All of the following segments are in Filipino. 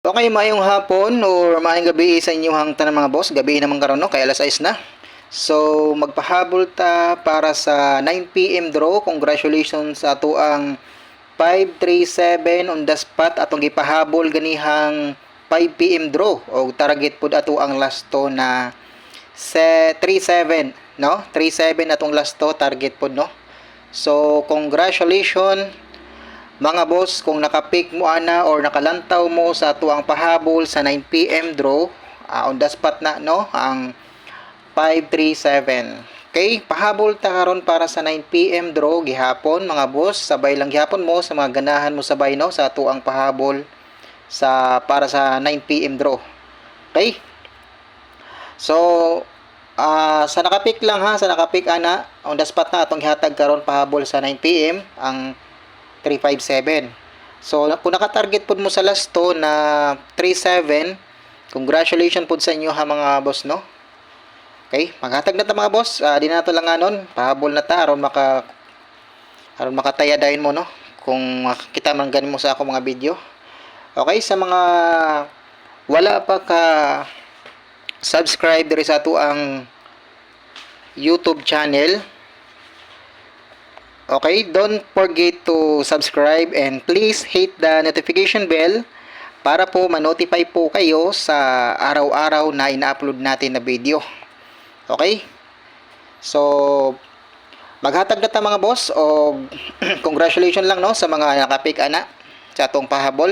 Okay, mayong hapon or maayong gabi sa inyong tanan mga boss. Gabi naman karon no, kay alas 6 na. So, magpahabol ta para sa 9 PM draw. Congratulations sa ato ang 537 on the spot atong gipahabol ganihang 5 PM draw o target pud ato ang last to na se 37 no 37 atong last to target pud no so congratulations mga boss, kung nakapick mo ana or nakalantaw mo sa tuwang pahabol sa 9pm draw, uh, on the spot na, no? Ang 537. Okay, pahabol ta karon para sa 9pm draw gihapon mga boss. Sabay lang gihapon mo sa mga ganahan mo sabay no sa tuang pahabol sa para sa 9pm draw. Okay? So, ah sa nakapick lang ha, sa nakapick ana, on the spot na atong gihatag karon pahabol sa 9pm ang 357. So, kung naka-target po mo sa last to na 37, congratulations po sa inyo ha mga boss, no? Okay, maghatag na ta mga boss. Uh, di na to lang anon, pahabol na ta aron maka aron makataya dayon mo no kung makita man ganin mo sa ako mga video. Okay, sa mga wala pa ka subscribe diri sa ato ang YouTube channel, Okay, don't forget to subscribe and please hit the notification bell para po ma-notify po kayo sa araw-araw na ina-upload natin na video. Okay? So, maghatag na ta mga boss o congratulations lang no sa mga nakapik ana sa atong pahabol.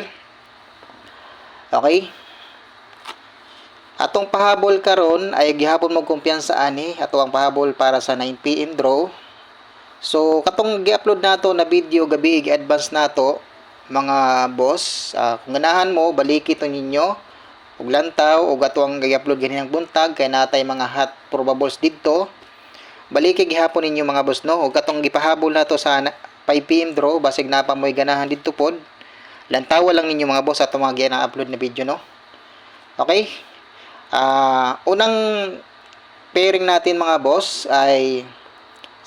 Okay? Atong pahabol karon ay gihapon mo kumpiyansa ani ato ang pahabol para sa 9 PM draw So, katong gi-upload nato na video gabi gi-advance nato mga boss, uh, kung ganahan mo baliki to ninyo ug lantaw ug ato ang gi-upload ganinang buntag kay natay mga hot probables didto. Baliki gihapon ninyo mga boss no ug katong gipahabol nato sa 5 PM draw basig na pa moy ganahan didto pod. Lantawa lang ninyo mga boss ato mga gi-upload na video no. Okay? Uh, unang pairing natin mga boss ay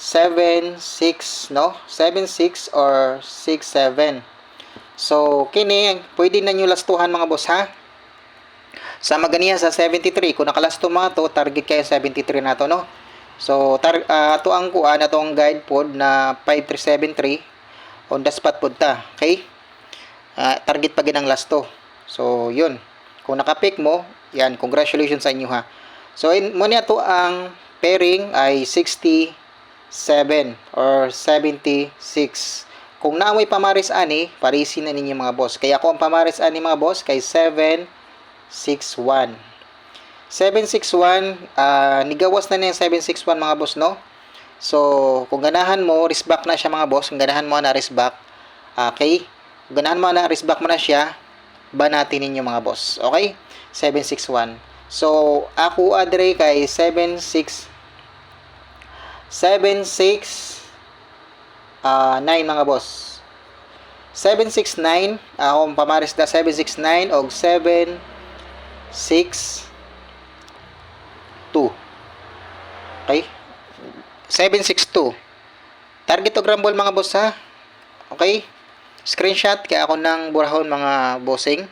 7, 6, no? 7, 6 or 6, 7. So, kini, pwede na nyo lastuhan mga boss, ha? Sa maganiya sa 73, kung nakalasto mga to, target kayo 73 na to, no? So, tar, uh, to ang kuan, na to ang guide pod na 5373 on the spot pod ta, okay? Uh, target pa ginang lasto. So, yun. Kung nakapick mo, yan, congratulations sa inyo, ha? So, in, muna to ang pairing ay 60 7 or 76. Kung naamoy pamaris ani, parisin na ninyo mga boss. Kaya ako ang pamaris ani mga boss kay 761. 761, uh, nigawas na niya 761 mga boss, no? So, kung ganahan mo, wrist back na siya mga boss. Kung ganahan mo na wrist back, okay? Kung ganahan mo na wrist back mo na siya, banatin ninyo mga boss. Okay? 761. So, ako adre kay 76 7, 6, uh, 9 mga boss. 769, akong pamaris na 769 og 7, 6, 2. Okay? 762. Target og rumble mga boss ha. Okay? Screenshot kaya ako ng burahon mga bossing.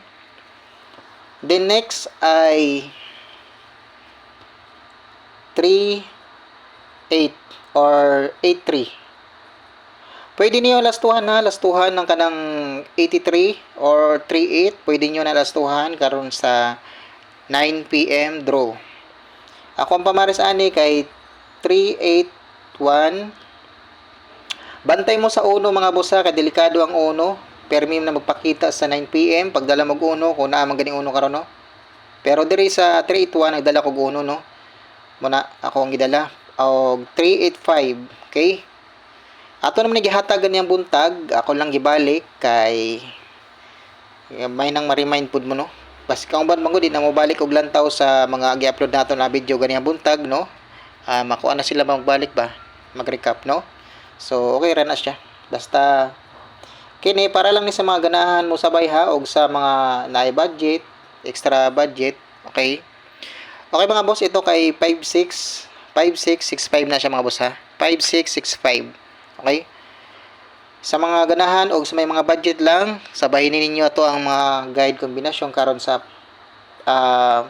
Then next ay 3 8 or 83. Pwede niyo lastuhan na, lastuhan ng kanang 83 or 38. Pwede niyo na lastuhan karon sa 9 PM draw. Ako ang pamaris ani kay 381. Bantay mo sa uno mga bossa, kay delikado ang uno. Permim na magpakita sa 9 PM pagdala mo uno kung naa man gani uno karon no. Pero diri sa 381 nagdala ko uno no. Muna ako ang gidala og 385 okay? Ato naman gihatag niyang buntag. Ako lang gibalik kay may nang ma-remind pud mo no? Bas kang ban mango di na mo balik og lantaw sa mga gi-upload nato na video ganiyang buntag no? Uh, makuha na sila magbalik ba? Mag-recap no? So okay ra na siya. Basta kini para lang ni sa mga ganahan mo sabay ha? Og sa mga naay budget extra budget okay? Okay mga boss ito kay 56 5665 na siya mga boss ha. 5665. Okay? Sa mga ganahan o sa may mga budget lang, sabahin ninyo to ang mga guide kombinasyon karon sa ah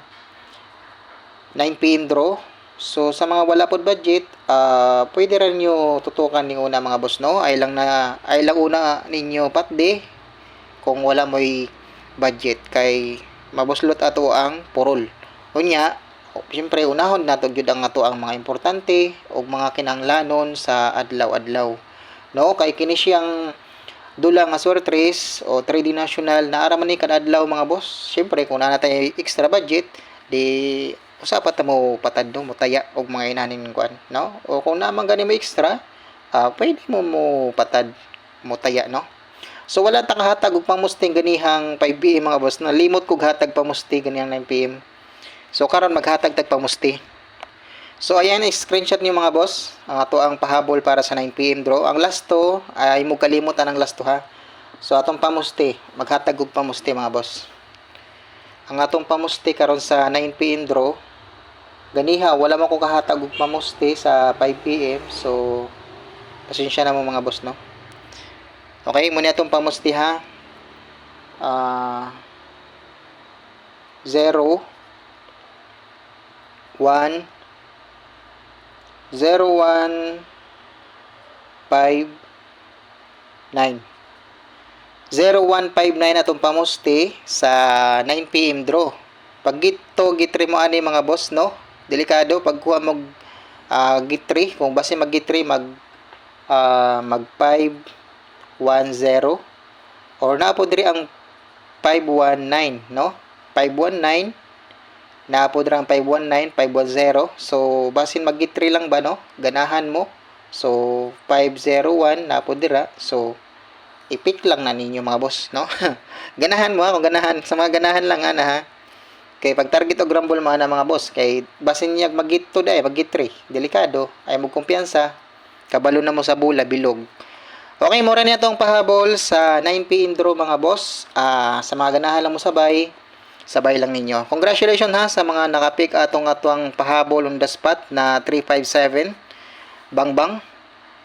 9 pm draw. So sa mga wala pod budget, ah pwede rin nyo tutukan ni una mga boss no. Ay lang na ay lang una ninyo patde kung wala mo'y budget kay mabuslot ato ang purol. Unya, siyempre unahon nato gyud ang ato ang mga importante o mga kinahanglanon sa adlaw-adlaw. No, kay kini siyang dula nga sortres o 3D national na ara man ni kada adlaw mga boss. Siyempre kung na tay extra budget, di usapat mo patad no, mo taya og mga inanin kuan, no? O kung naman gani mo extra, ah pwede mo mo patad mo taya, no? So wala ta kahatag og pamusting ganihang 5 PM mga boss na limot kog hatag pamusti ganihang 9 PM. So karon maghatag tag pamusti. So ayan screenshot niyo mga boss. Ang ato ang pahabol para sa 9 PM draw. Ang last to ay mo kalimutan ang last to ha. So atong pamusti, maghatag og pamusti mga boss. Ang atong pamusti karon sa 9 PM draw. Ganiha wala man ko kahatag og pamusti sa 5 PM. So pasensya na mo mga boss no. Okay, muna itong pamusti ha. Ah 0 1 01 5 9 0159 atong pamusti sa 9 PM draw. Pag gito gitri mo ani mga boss no. Delikado pag kuha mo uh, gitri kung base mag gitri mag ah, mag 5 1-0 or na po diri ang 519 no? 519 na po diri ang 519 510 so basin mag 3 lang ba no? Ganahan mo. So 501 na po dira so i-pick lang na ninyo mga boss no? Ganahan mo ha? Kung ganahan sa mga ganahan lang ana ha? Kay pag target og rumble man na mga boss kay basin niya mag to day mag 3 delikado. Ay mo kumpiyansa. Kabalo na mo sa bula bilog. Okay, mura niya tong pahabol sa 9 PM draw mga boss. Ah, sa mga ganahan lang mo sabay, sabay lang ninyo. Congratulations ha sa mga nakapik atong atong pahabol on the spot na 357 bang bang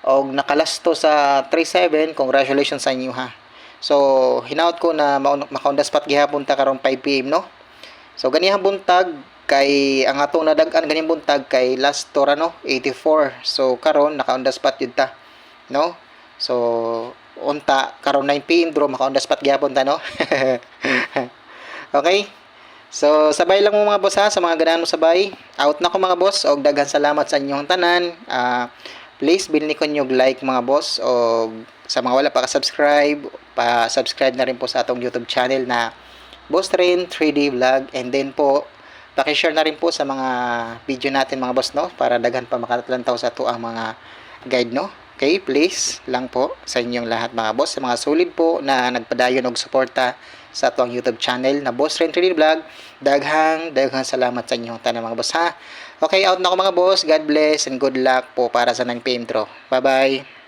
og nakalasto sa 37 congratulations sa inyo ha. So hinaut ko na maka on the spot gihapon ta karon 5 pm no? So ganihang buntag kay ang atong nadag-an ganihang buntag kay last tora no 84 so karon naka on the spot yun ta no? So, unta karon 9 PM draw maka on the spot gyapon ta no. okay? So, sabay lang mo mga boss ha sa mga ganahan mo sabay. Out na ko mga boss og daghan salamat sa inyong tanan. Ah, please bilni ko nyog like mga boss og sa mga wala pa ka-subscribe, pa-subscribe na rin po sa atong YouTube channel na Boss Train 3D Vlog and then po paki-share na rin po sa mga video natin mga boss no para daghan pa makalantaw sa to ang mga guide no. Okay, please lang po sa inyong lahat mga boss, sa mga solid po na nagpadayon og suporta sa atong YouTube channel na Boss Ren 3D Vlog. Daghang, daghang salamat sa inyong tanan mga boss ha. Okay, out na ko mga boss. God bless and good luck po para sa 9 PM draw. Bye-bye.